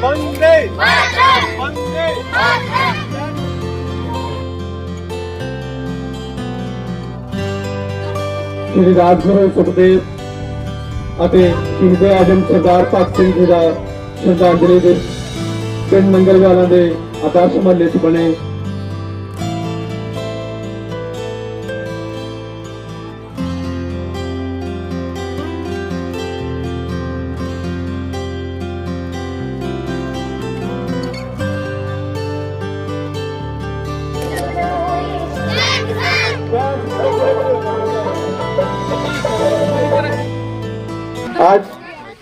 ਵੰਦੇ ਵੰਦੇ ਸ਼੍ਰੀ ਰਾਜਗੁਰੂ ਸੁਖਦੇਵ ਅਤੇ ਸ਼ਹੀਦ ਆਜਮ ਸਰਦਾਰ ਭਗਤ ਸਿੰਘ ਜੀ ਦਾ ਸ਼ਰਧਾਂਜਲੀ ਦੇ ਪਿੰਡ ਨੰਗਲਵਾਲਾ ਦੇ ਆਦਰਸ਼ ਮਹੱਲੇ 'ਚ ਬਣੇ ਅੱਜ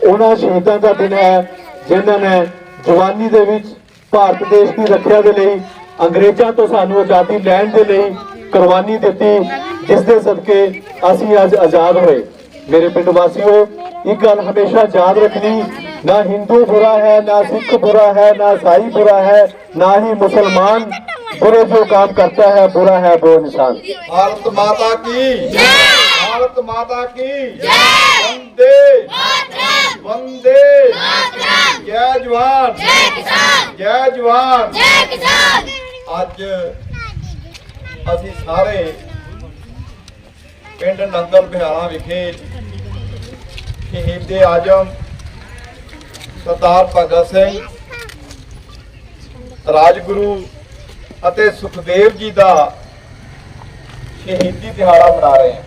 ਉਹਨਾਂ ਸ਼ਹੀਦਾਂ ਦਾ ਦਿਨ ਹੈ ਜਿਨ੍ਹਾਂ ਨੇ ਜਵਾਨੀ ਦੇ ਵਿੱਚ ਭਾਰਤ ਦੇਸ਼ ਦੀ ਰੱਖਿਆ ਦੇ ਲਈ ਅੰਗਰੇਜ਼ਾਂ ਤੋਂ ਸਾਨੂੰ ਆਜ਼ਾਦੀ ਲੈਣ ਦੇ ਲਈ ਕੁਰਬਾਨੀ ਦਿੱਤੀ ਜਿਸ ਦੇ ਸਦਕੇ ਅਸੀਂ ਅੱਜ ਆਜ਼ਾਦ ਹੋਏ। ਮੇਰੇ ਪਿੰਡ ਵਾਸੀਓ ਇੱਕ ਗੱਲ ਹਮੇਸ਼ਾ ਯਾਦ ਰੱਖਣੀ ਨਾ ਹਿੰਦੂ ਬੁਰਾ ਹੈ ਨਾ ਸਿੱਖ ਬੁਰਾ ਹੈ ਨਾ ਸਾਈ ਬੁਰਾ ਹੈ ਨਾ ਹੀ ਮੁਸਲਮਾਨ बुरे जो काम करता है बुरा है वो इंसान भारत माता की भारत माता की वंदे वंदे जय जवान जय जवान ਅੱਜ ਅਸੀਂ ਸਾਰੇ ਪਿੰਡ ਨੰਗਲ ਬਿਹਾਰਾ ਵਿਖੇ ਸ਼ਹੀਦ ਆਜਮ ਸਰਦਾਰ ਭਗਤ ਸਿੰਘ ਰਾਜਗੁਰੂ ਅਤੇ ਸੁਖਦੇਵ ਜੀ ਦਾ ਸ਼ਹੀਦੀ ਦਿਹਾੜਾ ਮਨਾ ਰਹੇ ਹਾਂ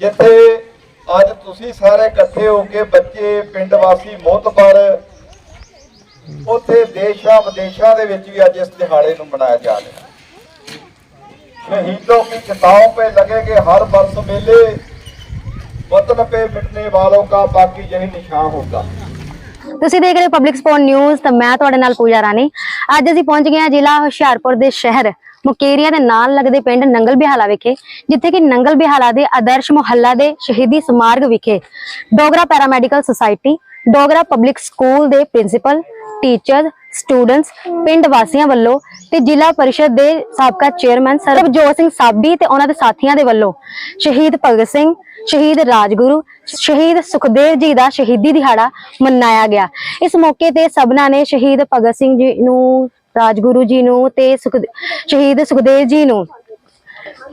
ਜਿੱਥੇ ਅੱਜ ਤੁਸੀਂ ਸਾਰੇ ਇਕੱਠੇ ਹੋ ਕੇ ਬੱਚੇ ਪਿੰਡ ਵਾਸੀ ਮੋਤਬਰ ਉੱਥੇ ਦੇਸ਼ਾਂ ਵਿਦੇਸ਼ਾਂ ਦੇ ਵਿੱਚ ਵੀ ਅੱਜ ਇਸ ਦਿਹਾੜੇ ਨੂੰ ਮਨਾਇਆ ਜਾ ਰਿਹਾ है शहीदों की चिताओं पे लगेंगे हर वर्ष मेले वतन पे मिटने वालों का बाकी यही निशान होगा ਤੁਸੀਂ ਦੇਖ ਰਹੇ ਹੋ ਪਬਲਿਕ ਸਪੋਰਟ ਨਿਊਜ਼ ਤਾਂ ਮੈਂ ਤੁਹਾਡੇ ਨਾਲ ਪੂਜਾ ਰਾਣੀ ਅੱਜ ਅਸੀਂ ਪਹੁੰਚ ਗਏ ਹਾਂ ਜ਼ਿਲ੍ਹਾ ਹੁਸ਼ਿਆਰਪੁਰ ਦੇ ਸ਼ਹਿਰ, ਮੁਕੇਰੀਆ ਦੇ ਨਾਲ ਲੱਗਦੇ ਪਿੰਡ ਨੰਗਲ ਬਿਹਾਲਾ ਵਿਖੇ, ਜਿੱਥੇ ਕਿ ਨੰਗਲ ਬਿਹਾਲਾ ਦੇ ਆਦਰਸ਼ ਮੁਹੱਲਾ ਦੇ ਸ਼ਹੀਦੀ ਸਮਾਰਗ ਵਿਖੇ Dogra paramedical society, Dogra public school ਦੇ ਪ੍ਰਿੰਸੀਪਲ, ਟੀਚਰ, ਸਟੂਡੈਂਟਸ, ਪਿੰਡ ਵਾਸੀਆਂ ਵੱਲੋਂ ਤੇ ਜ਼ਿਲ੍ਹਾ ਪਰਿਸ਼ਦ ਦੇ ਸਾਬਕਾ ਚੇਅਰਮੈਨ ਸਰਬਜੋਤ ਸਿੰਘ ਸਾਬੀ ਤੇ ਉਹਨਾਂ ਦੇ ਸਾਥੀਆਂ ਦੇ ਵੱਲੋਂ ਸ਼ਹੀਦ ਭਗਤ ਸਿੰਘ ਸ਼ਹੀਦ ਰਾਜਗੁਰੂ, ਸ਼ਹੀਦ ਸੁਖਦੇਵ ਜੀ ਦਾ ਸ਼ਹੀਦੀ ਦਿਹਾੜਾ ਮਨਾਇਆ ਗਿਆ। ਇਸ ਮੌਕੇ ਤੇ ਸਭਨਾਂ ਨੇ ਸ਼ਹੀਦ ਭਗਤ ਸਿੰਘ ਜੀ ਨੂੰ, ਰਾਜਗੁਰੂ ਜੀ ਨੂੰ ਤੇ ਸ਼ਹੀਦ ਸੁਖਦੇਵ ਜੀ ਨੂੰ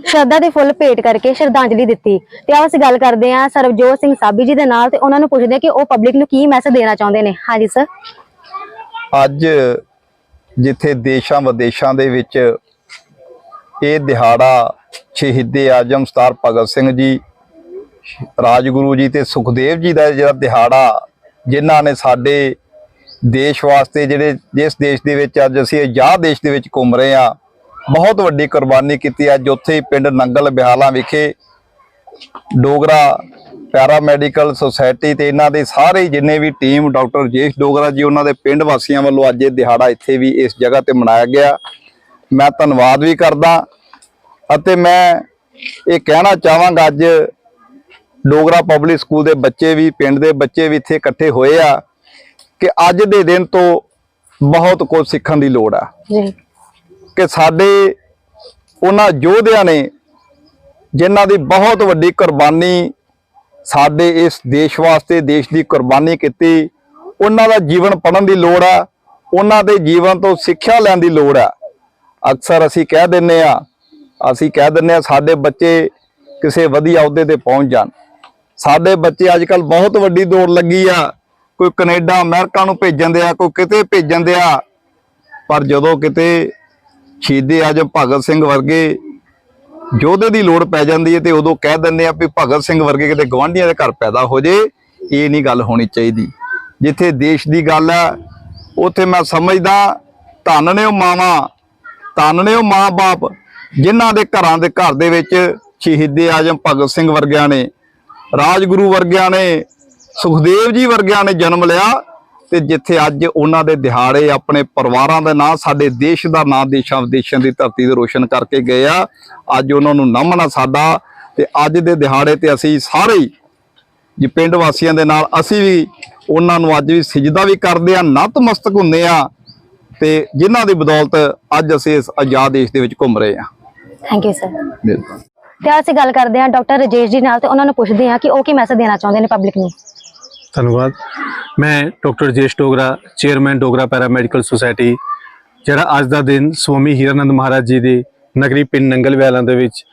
ਸ਼ਰਧਾ ਦੇ ਫੁੱਲ ਭੇਟ ਕਰਕੇ ਸ਼ਰਧਾਂਜਲੀ ਦਿੱਤੀ। ਤੇ ਆਓ ਅਸੀਂ ਗੱਲ ਕਰਦੇ ਹਾਂ ਸਰਬਜੋਤ ਸਿੰਘ ਸਾਬੀ ਜੀ ਦੇ ਨਾਲ ਤੇ ਉਹਨਾਂ ਨੂੰ ਪੁੱਛਦੇ ਹਾਂ ਕਿ ਉਹ ਪਬਲਿਕ ਨੂੰ ਕੀ ਮੈਸੇਜ ਦੇਣਾ ਚਾਹੁੰਦੇ ਨੇ। ਹਾਂਜੀ ਸਰ ਅੱਜ ਜਿੱਥੇ ਦੇਸ਼ਾਂ ਵਿਦੇਸ਼ਾਂ ਦੇ ਵਿੱਚ ਇਹ ਦਿਹਾੜਾ ਸ਼ਹੀਦੇ ਆਜਮ ਸਤਾਰ ਭਗਤ ਸਿੰਘ ਜੀ ਰਾਜਗੁਰੂ ਜੀ ਤੇ ਸੁਖਦੇਵ ਜੀ ਦਾ ਜਿਹੜਾ ਦਿਹਾੜਾ ਜਿਨ੍ਹਾਂ ਨੇ ਸਾਡੇ ਦੇਸ਼ ਵਾਸਤੇ ਜਿਹੜੇ ਜਿਸ ਦੇਸ਼ ਦੇ ਵਿੱਚ ਅੱਜ ਅਸੀਂ ਆਜ਼ਾਦ ਦੇਸ਼ ਦੇ ਵਿੱਚ ਘੁੰਮ ਰਹੇ ਆ ਬਹੁਤ ਵੱਡੀ ਕੁਰਬਾਨੀ ਕੀਤੀ ਅੱਜ ਉੱਥੇ ਹੀ ਪਿੰਡ ਨੰਗਲ ਬਿਹਾਲਾ ਵਿਖੇ ਡੋਗਰਾ ਪੈਰਾ ਮੈਡੀਕਲ ਸੁਸਾਇਟੀ ਤੇ ਇਹਨਾਂ ਦੇ ਸਾਰੇ ਜਿੰਨੇ ਵੀ ਟੀਮ, ਡਾਕਟਰ ਜੇਸ਼ ਡੋਗਰਾ ਜੀ, ਉਹਨਾਂ ਦੇ ਪਿੰਡ ਵਾਸੀਆਂ ਵੱਲੋਂ ਅੱਜ ਇਹ ਦਿਹਾੜਾ ਇੱਥੇ ਵੀ ਇਸ ਜਗ੍ਹਾ ਤੇ ਮਨਾਇਆ ਗਿਆ। ਮੈਂ ਧੰਨਵਾਦ ਵੀ ਕਰਦਾ ਅਤੇ ਮੈਂ ਇਹ ਕਹਿਣਾ ਚਾਹਾਂਗਾ ਅੱਜ ਡੋਗਰਾ ਪਬਲਿਕ ਸਕੂਲ ਦੇ ਬੱਚੇ ਵੀ ਪਿੰਡ ਦੇ ਬੱਚੇ ਵੀ ਇੱਥੇ ਇਕੱਠੇ ਹੋਏ ਆ ਕਿ ਅੱਜ ਦੇ ਦਿਨ ਤੋਂ ਬਹੁਤ ਕੁਝ ਸਿੱਖਣ ਦੀ ਲੋੜ ਆ। ਜੀ। ਕਿ ਸਾਡੇ ਉਹਨਾਂ ਯੋਧਿਆਂ ਨੇ ਜਿਨ੍ਹਾਂ ਦੀ ਬਹੁਤ ਵੱਡੀ ਕੁਰਬਾਨੀ ਸਾਡੇ ਇਸ ਦੇਸ਼ ਵਾਸਤੇ ਦੇਸ਼ ਦੀ ਕੁਰਬਾਨੀ ਕੀਤੀ ਉਹਨਾਂ ਦਾ ਜੀਵਨ ਪੜਨ ਦੀ ਲੋੜ ਆ ਉਹਨਾਂ ਦੇ ਜੀਵਨ ਤੋਂ ਸਿੱਖਿਆ ਲੈਣ ਦੀ ਲੋੜ ਆ। ਅਕਸਰ ਅਸੀਂ ਕਹਿ ਦਿੰਨੇ ਆ ਅਸੀਂ ਕਹਿ ਦਿੰਨੇ ਆ ਸਾਡੇ ਬੱਚੇ ਕਿਸੇ ਵਧੀਆ ਅਹੁਦੇ ਤੇ ਪਹੁੰਚ ਜਾਣ। ਸਾਡੇ ਬੱਚੇ ਅੱਜ ਕੱਲ ਬਹੁਤ ਵੱਡੀ ਦੌੜ ਲੱਗੀ ਆ। ਕੋਈ ਕੈਨੇਡਾ, ਅਮਰੀਕਾ ਨੂੰ ਭੇਜਣ ਦੇ ਆ ਕੋਈ ਕਿਤੇ ਭੇਜਣ ਦੇ ਆ ਪਰ ਜਦੋਂ ਕਿਤੇ ਸ਼ਹੀਦੇ ਆਜਮ ਭਗਤ ਸਿੰਘ ਵਰਗੇ ਯੋਧੇ ਦੀ ਲੋੜ ਪੈ ਜਾਂਦੀ ਹੈ ਤੇ ਉਦੋਂ ਕਹਿ ਦਿੰਦੇ ਆ ਵੀ ਭਗਤ ਸਿੰਘ ਵਰਗੇ ਕਿਤੇ ਗਵਾਂਢੀਆਂ ਦੇ ਘਰ ਪੈਦਾ ਹੋ ਜੇ, ਇਹ ਨਹੀਂ ਗੱਲ ਹੋਣੀ ਚਾਹੀਦੀ। ਜਿੱਥੇ ਦੇਸ਼ ਦੀ ਗੱਲ ਹੈ ਉੱਥੇ ਮੈਂ ਸਮਝਦਾ, ਧੰਨ ਨੇ ਉਹ ਮਾਵਾਂ, ਧੰਨ ਨੇ ਉਹ ਮਾਂ-ਬਾਪ, ਜਿਨ੍ਹਾਂ ਦੇ ਘਰਾਂ ਦੇ ਘਰ ਦੇ ਵਿੱਚ ਸ਼ਹੀਦੇ ਆਜਮ ਭਗਤ ਸਿੰਘ ਵਰਗਿਆਂ ਨੇ ਰਾਜਗੁਰੂ ਵਰਗਿਆਂ ਨੇ ਸੁਖਦੇਵ ਜੀ ਵਰਗਿਆਂ ਨੇ ਜਨਮ ਲਿਆ ਤੇ ਜਿੱਥੇ ਅੱਜ ਉਹਨਾਂ ਦੇ ਦਿਹਾੜੇ ਆਪਣੇ ਪਰਿਵਾਰਾਂ ਦੇ ਨਾਂ ਸਾਡੇ ਦੇਸ਼ ਦਾ ਨਾਂ ਦੇਸ਼ਾਂ ਵਿਦੇਸ਼ਾਂ ਦੀ ਧਰਤੀ ਤੇ ਰੋਸ਼ਨ ਕਰਕੇ ਗਏ ਆ। ਅੱਜ ਉਹਨਾਂ ਨੂੰ ਨਮਨ ਆ ਸਾਡਾ ਤੇ ਅੱਜ ਦੇ ਦਿਹਾੜੇ ਤੇ ਅਸੀਂ ਸਾਰੇ ਜੀ ਪਿੰਡ ਵਾਸੀਆਂ ਦੇ ਨਾਲ ਅਸੀਂ ਵੀ ਉਹਨਾਂ ਨੂੰ ਅੱਜ ਵੀ ਸਜਦਾ ਵੀ ਕਰਦੇ ਆ ਨਤਮਸਤਕ ਹੁੰਦੇ ਆ ਤੇ ਜਿਨ੍ਹਾਂ ਦੀ ਬਦੌਲਤ ਅੱਜ ਅਸੀਂ ਇਸ ਆਜ਼ਾਦ ਦੇਸ਼ ਦੇ ਵਿੱਚ ਘੁੰਮ ਰਹੇ ਆ। ਥੈਂਕ ਯੂ ਸਰ ਤੇ ਅਸੀਂ ਗੱਲ ਕਰਦੇ ਹਾਂ ਡਾਕਟਰ ਰਜੇਸ਼ ਜੀ ਨਾਲ ਤੇ ਉਹਨਾਂ ਨੂੰ ਪੁੱਛਦੇ ਹਾਂ ਕਿ ਉਹ ਕੀ ਮੈਸੇਜ ਦੇਣਾ ਚਾਹੁੰਦੇ ਨੇ ਪਬਲਿਕ ਨੂੰ। ਧੰਨਵਾਦ। ਮੈਂ doctor Jesh Dogra chairman Dogra paramedical society ਜਿਹੜਾ ਅੱਜ ਦਾ ਦਿਨ ਸਵਾਮੀ ਹੀਰਾਨੰਦ ਮਹਾਰਾਜ ਜੀ ਦੇ ਨਗਰੀ ਪਿੰਡ ਨੰਗਲ ਵਿਆਲਾਂ ਦੇ ਵਿੱਚ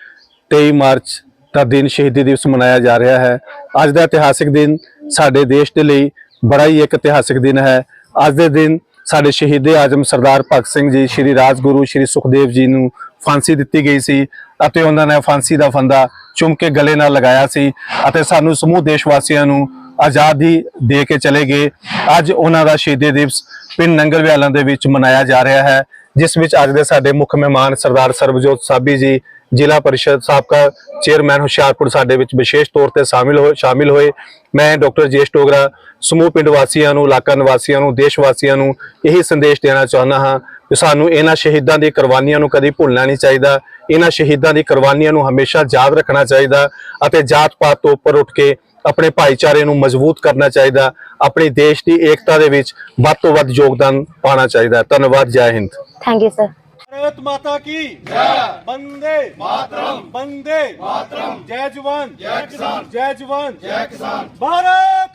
23 ਮਾਰਚ ਦਾ ਦਿਨ ਸ਼ਹੀਦੀ ਦਿਵਸ ਮਨਾਇਆ ਜਾ ਰਿਹਾ ਹੈ। ਅੱਜ ਦਾ ਇਤਿਹਾਸਿਕ ਦਿਨ ਸਾਡੇ ਦੇਸ਼ ਦੇ ਲਈ ਬੜਾ ਹੀ ਇੱਕ ਇਤਿਹਾਸਿਕ ਦਿਨ ਹੈ। ਅੱਜ ਦੇ ਦਿਨ ਸਾਡੇ ਸ਼ਹੀਦੇ ਆਜਮ ਸਰਦਾਰ ਭਗਤ ਸਿੰਘ ਜੀ, ਸ਼੍ਰੀ ਰਾਜਗੁਰੂ, ਸ਼੍ਰੀ ਸੁਖਦੇਵ ਜੀ ਨੂੰ ਫਾਂਸੀ ਦਿੱਤੀ ਗਈ ਸੀ ਅਤੇ ਉਹਨਾਂ ਨੇ ਫਾਂਸੀ ਦਾ ਫੰਦਾ ਚੁੰਮ ਕੇ ਗਲੇ ਨਾਲ ਲਗਾਇਆ ਸੀ ਅਤੇ ਸਾਨੂੰ ਸਮੂਹ ਦੇਸ਼ ਵਾਸੀਆਂ ਨੂੰ ਆਜ਼ਾਦੀ ਦੇ ਕੇ ਚਲੇ ਗਏ। ਅੱਜ ਉਹਨਾਂ ਦਾ ਸ਼ਹੀਦੀ ਦਿਵਸ ਪਿੰਡ ਨੰਗਲ ਵਿਆਲਾਂ ਦੇ ਵਿੱਚ ਮਨਾਇਆ ਜਾ ਰਿਹਾ ਹੈ, ਜਿਸ ਵਿੱਚ ਅੱਜ ਦੇ ਸਾਡੇ ਮੁੱਖ ਮਹਿਮਾਨ ਸਰਦਾਰ ਸਰਬਜੋਤ ਸਾਬੀ ਜੀ, ਜ਼ਿਲ੍ਹਾ ਪਰਿਸ਼ਦ ਸਾਬਕਾ ਚੇਅਰਮੈਨ ਹੁਸ਼ਿਆਰਪੁਰ ਸਾਡੇ ਵਿੱਚ ਵਿਸ਼ੇਸ਼ ਤੌਰ ਤੇ ਸ਼ਾਮਿਲ ਹੋਏ ਸ਼ਾਮਿਲ ਹੋਏ। ਮੈਂ ਡਾਕਟਰ ਜੇਸ਼ ਟੋਗਰਾ ਸਮੂਹ ਪਿੰਡ ਵਾਸੀਆਂ ਨੂੰ, ਇਲਾਕਾ ਨਿਵਾਸੀਆਂ ਨੂੰ ਦੇਸ਼ ਵਾਸੀਆਂ ਨੂੰ ਇਹੀ ਸੰਦੇਸ਼ ਦੇਣਾ ਚਾਹੁੰਦਾ ਹਾਂ ਕਿ ਸਾਨੂੰ ਇਹਨਾਂ ਸ਼ਹੀਦਾਂ ਦੀ ਕੁਰਬਾਨੀਆਂ ਨੂੰ ਕਦੀ ਭੁੱਲਣਾ ਨਹੀਂ ਚਾਹੀਦਾ ਇਹਨਾਂ ਸ਼ਹੀਦਾਂ ਦੀ ਕੁਰਬਾਨੀਆਂ ਨੂੰ ਹਮੇਸ਼ਾ ਯਾਦ ਰੱਖਣਾ ਚਾਹੀਦਾ ਅਤੇ ਜਾਤ ਪਾਤ ਤੋਂ ਉੱਪਰ ਉੱਠ ਕੇ ਆਪਣੇ ਭਾਈਚਾਰੇ ਨੂੰ ਮਜ਼ਬੂਤ ਕਰਨਾ ਚਾਹੀਦਾ ਆਪਣੇ ਦੇਸ਼ ਦੀ ਏਕਤਾ ਦੇ ਵਿੱਚ ਵੱਧ ਤੋਂ ਵੱਧ ਯੋਗਦਾਨ ਪਾਉਣਾ ਚਾਹੀਦਾ ਧੰਨਵਾਦ ਜੈ Hind thank you sir Bharat माता की जय वंदे मातरम वंदे मातरम जय जवान जय किसान जय जवान जय किसान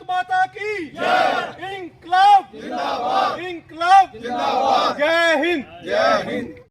भारत माता की जय इंकलाब जिंदाबाद इंकलाब जिंदाबाद जय हिंद जय हिंद